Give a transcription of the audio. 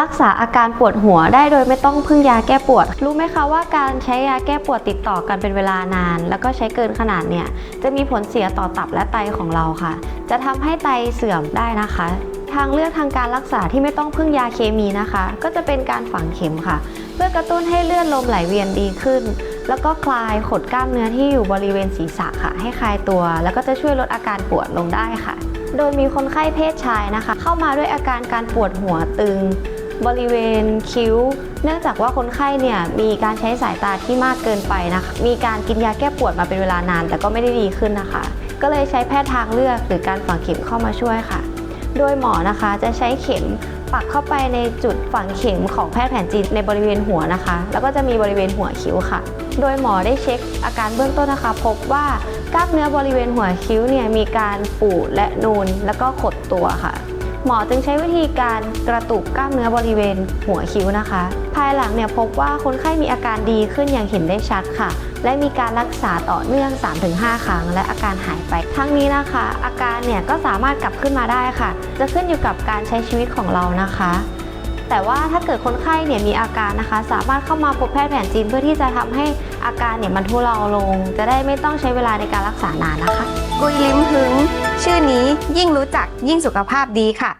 รักษาอาการปวดหัวได้โดยไม่ต้องพึ่งยาแก้ปวด รู้ไหมคะว่าการใช้ยาแก้ปวดติดต่อกันเป็นเวลานาน แล้วก็ใช้เกินขนาดเนี่ยจะมีผลเสียต่อตับและไตของเราค่ะ จะทำให้ไตเสื่อมได้นะคะ ทางเลือกทางการรักษาที่ไม่ต้องพึ่งยาเคมีนะคะ ก็จะเป็นการฝังเข็มค่ะ เพื่อกระตุ้นให้เลือดลมไหลเวียนดีขึ้น แล้วก็คลายขดกล้ามเนื้อที่อยู่บริเวณศีรษะค่ะ ให้คลายตัว แล้วก็จะช่วยลดอาการปวดลงได้ค่ะ โดยมีคนไข้เพศชายนะคะ เข้ามาด้วยอาการการปวดหัวตึง บริเวณคิ้ว เนื่องจากว่าคนไข้เนี่ยมีการใช้สายตาที่มากเกินไปนะคะ มีการกินยาแก้ปวดมาเป็นเวลานาน แต่ก็ไม่ได้ดีขึ้นนะคะ ก็เลยใช้แพทย์ทางเลือกหรือการฝังเข็มเข้ามาช่วยค่ะ โดยหมอนะคะจะใช้เข็มปักเข้าไปในจุดฝังเข็มของแพทย์แผนจีนในบริเวณหัวนะคะ แล้วก็จะมีบริเวณหัวคิ้วค่ะ โดยหมอได้เช็คอาการเบื้องต้นนะคะ พบว่ากล้ามเนื้อบริเวณหัวคิ้วเนี่ยมีการปูดและนูนแล้วก็ขดตัวค่ะ หมอจึงใช้วิธีการกระตุกกล้ามเนื้อบริเวณหัวคิ้วนะคะ ภายหลังเนี่ยพบว่าคนไข้มีอาการดีขึ้นอย่างเห็นได้ชัดค่ะ และมีการรักษาต่อเนื่อง 3-5 ครั้ง และอาการหายไปทั้งนี้นะคะ อาการเนี่ยก็สามารถกลับขึ้นมาได้ค่ะ จะขึ้นอยู่กับการใช้ชีวิตของเรานะคะ แต่ว่าถ้าเกิดคนไข้เนี่ยมีอาการนะคะ สามารถเข้ามาพบแพทย์แผนจีนเพื่อที่จะทำให้อาการเนี่ยมันทุเลาลง จะได้ไม่ต้องใช้เวลาในการรักษานานนะคะ กุยลิ้มหึงชื่อนี้ยิ่งรู้จักยิ่งสุขภาพดีค่ะ